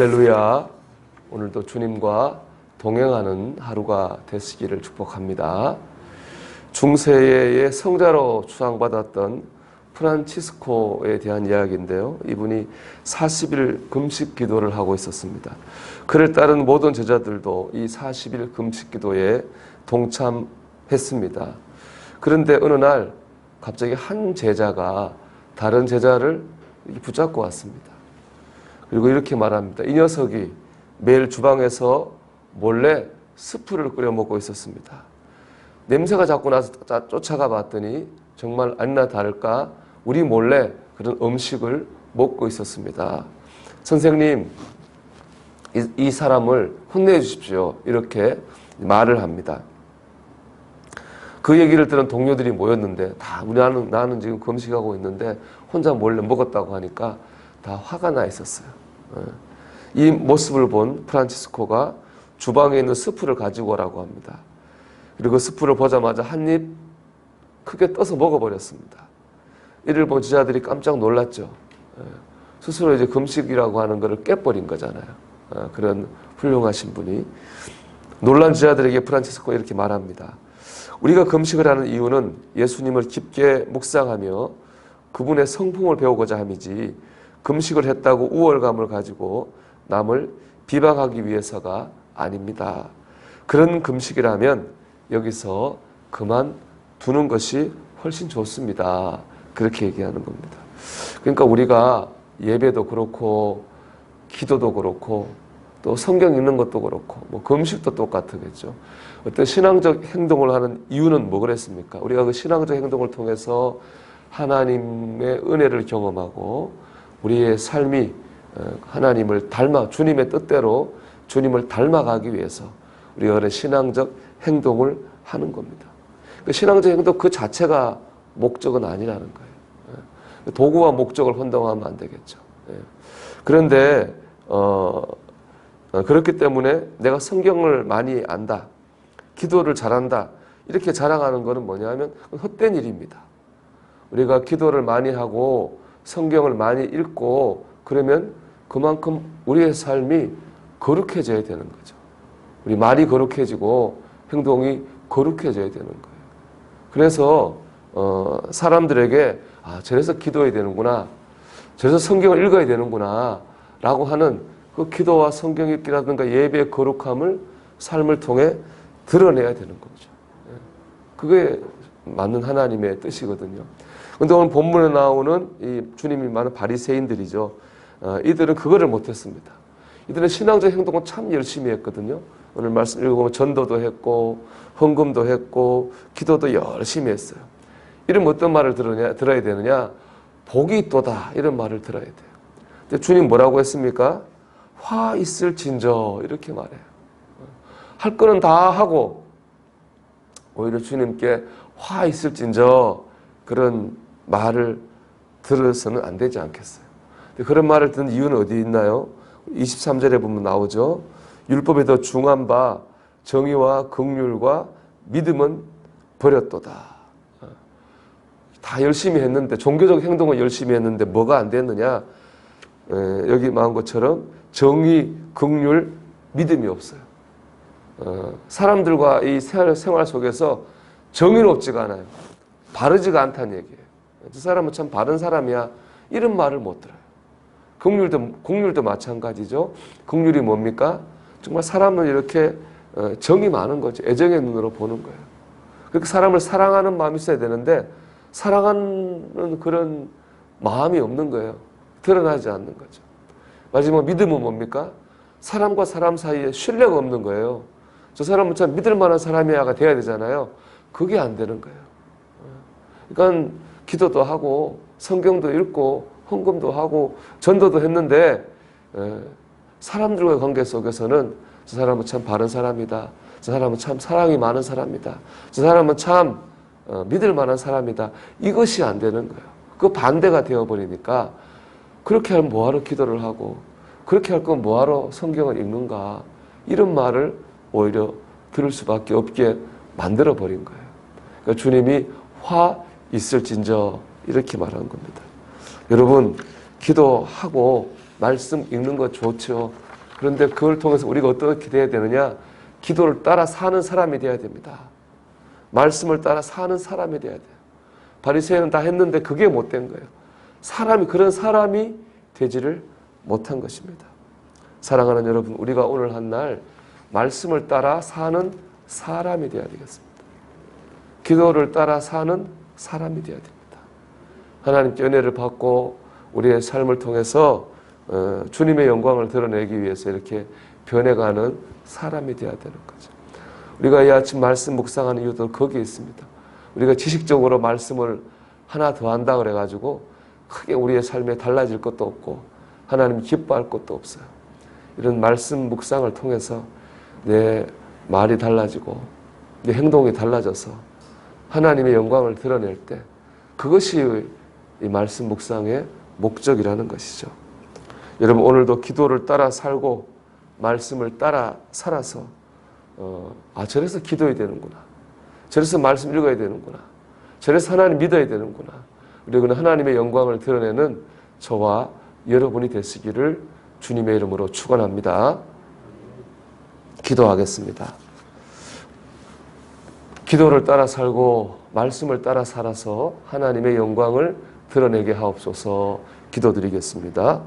할렐루야. 오늘도 주님과 동행하는 하루가 되시기를 축복합니다. 중세의 성자로 추앙받았던 프란치스코에 대한 이야기인데요. 이분이 40일 금식 기도를 하고 있었습니다. 그를 따른 모든 제자들도 이 40일 금식 기도에 동참했습니다. 그런데 어느 날 갑자기 한 제자가 다른 제자를 붙잡고 왔습니다. 그리고 이렇게 말합니다. 이 녀석이 매일 주방에서 몰래 스프를 끓여 먹고 있었습니다. 냄새가 자꾸 나서 쫓- 쫓아가 봤더니 정말 아니나 다를까 우리 몰래 그런 음식을 먹고 있었습니다. 선생님, 이, 이 사람을 혼내 주십시오. 이렇게 말을 합니다. 그 얘기를 들은 동료들이 모였는데 다 우리 나는, 나는 지금 금식하고 있는데 혼자 몰래 먹었다고 하니까 다 화가 나 있었어요. 어. 이 모습을 본 프란치스코가 주방에 있는 스프를 가지고 오라고 합니다. 그리고 그 스프를 보자마자 한 입 크게 떠서 먹어버렸습니다. 이를 본 지자들이 깜짝 놀랐죠. 예. 스스로 이제 금식이라고 하는 것을 깨버린 거잖아요. 어, 그런 훌륭하신 분이 놀란 지자들에게 프란치스코가 이렇게 말합니다. 우리가 금식을 하는 이유는 예수님을 깊게 묵상하며 그분의 성품을 배우고자 함이지 금식을 했다고 우월감을 가지고 남을 비방하기 위해서가 아닙니다. 그런 금식이라면 여기서 그만 두는 것이 훨씬 좋습니다. 그렇게 얘기하는 겁니다. 그러니까 우리가 예배도 그렇고 기도도 그렇고 또 성경 읽는 것도 그렇고 뭐 금식도 똑같겠죠. 어떤 신앙적 행동을 하는 이유는 뭐 그랬습니까? 우리가 그 신앙적 행동을 통해서 하나님의 은혜를 경험하고 우리의 삶이 어, 하나님을 닮아 주님의 뜻대로 주님을 닮아가기 위해서 우리가 그런 신앙적 행동을 하는 겁니다. 그 신앙적 행동 그 자체가 목적은 아니라는 거예요. 예. 도구와 목적을 혼동하면 안 되겠죠. 예. 그런데 어, 어, 그렇기 때문에 내가 성경을 많이 안다, 기도를 잘한다 이렇게 자랑하는 것은 뭐냐면 헛된 일입니다. 우리가 기도를 많이 하고 성경을 많이 읽고 그러면 그만큼 우리의 삶이 거룩해져야 되는 거죠. 우리 말이 거룩해지고 행동이 거룩해져야 되는 거예요. 그래서 어, 사람들에게 아 저래서 기도해야 되는구나, 저래서 성경을 읽어야 되는구나 라고 하는 그 기도와 성경 읽기라든가 예배의 거룩함을 삶을 통해 드러내야 되는 거죠. 예. 그게 맞는 하나님의 뜻이거든요. 근데 오늘 본문에 나오는 이 주님이 많은 바리새인들이죠. 어, 이들은 그거를 못했습니다. 이들은 신앙적 행동을 참 열심히 했거든요. 오늘 말씀 읽어보면 전도도 했고 헌금도 했고 기도도 열심히 했어요. 이런 어떤 말을 들으냐, 들어야 되느냐? 복이 있도다 이런 말을 들어야 돼요. 근데 주님 뭐라고 했습니까? 화 있을 진저 이렇게 말해요. 할 거는 다 하고 오히려 주님께 화 있을 진저 그런 말을 들어서는 안 되지 않겠어요. 그런 말을 듣는 이유는 어디 있나요? 23절에 보면 나오죠. 율법에 더 중한 바 정의와 긍휼과 믿음은 버렸도다. 다 열심히 했는데 종교적 행동을 열심히 했는데 뭐가 안 됐느냐? 에, 여기 말한 것처럼 정의, 긍휼, 믿음이 없어요. 어, 사람들과 이 생활 속에서 정의롭지가 않아요. 바르지가 않다는 얘기예요. 저 사람은 참 바른 사람이야. 이런 말을 못 들어요. 긍휼도 긍휼도 마찬가지죠. 긍휼이 뭡니까? 정말 사람을 이렇게 어, 정이 많은 거죠. 애정의 눈으로 보는 거예요. 그렇게 사람을 사랑하는 마음이 있어야 되는데 사랑하는 그런 마음이 없는 거예요. 드러나지 않는 거죠. 마지막 믿음은 뭡니까? 사람과 사람 사이에 신뢰가 없는 거예요. 저 사람은 참 믿을 만한 사람이야가 돼야 되잖아요. 그게 안 되는 거예요. 그러니까 기도도 하고 성경도 읽고 헌금도 하고 전도도 했는데 에, 사람들과의 관계 속에서는 저 사람은 참 바른 사람이다. 저 사람은 참 사랑이 많은 사람이다. 저 사람은 참 어, 믿을 만한 사람이다. 이것이 안 되는 거예요. 그 반대가 되어버리니까 그렇게 하면 뭐하러 기도를 하고 그렇게 할 거면 뭐하러 성경을 읽는가 이런 말을 오히려 들을 수밖에 없게 만들어 버린 거예요. 그러니까 주님이 화 있을진저 이렇게 말하는 겁니다. 여러분 기도하고 말씀 읽는 거 좋죠. 그런데 그걸 통해서 우리가 어떻게 돼야 되느냐? 기도를 따라 사는 사람이 돼야 됩니다. 말씀을 따라 사는 사람이 돼야 돼요. 바리새인은 다 했는데 그게 못 된 거예요. 사람이 그런 사람이 되지를 못한 것입니다. 사랑하는 여러분, 우리가 오늘 한 날 말씀을 따라 사는 사람이 되어야 되겠습니다. 기도를 따라 사는 사람이 되어야 됩니다. 하나님께 은혜를 받고 우리의 삶을 통해서 어, 주님의 영광을 드러내기 위해서 이렇게 변해가는 사람이 되어야 되는 거죠. 우리가 이 아침 말씀 묵상하는 이유도 거기에 있습니다. 우리가 지식적으로 말씀을 하나 더 한다 그래가지고 크게 우리의 삶에 달라질 것도 없고 하나님 기뻐할 것도 없어요. 이런 말씀 묵상을 통해서 내 말이 달라지고 내 행동이 달라져서 하나님의 영광을 드러낼 때 그것이 이 말씀 묵상의 목적이라는 것이죠. 여러분 오늘도 기도를 따라 살고 말씀을 따라 살아서 어, 아 저래서 기도해야 되는구나. 저래서 말씀 읽어야 되는구나. 저래서 하나님 믿어야 되는구나. 그리고 하나님의 영광을 드러내는 저와 여러분이 되시기를 주님의 이름으로 축원합니다. 기도하겠습니다. 기도를 따라 살고 말씀을 따라 살아서 하나님의 영광을 드러내게 하옵소서 기도드리겠습니다.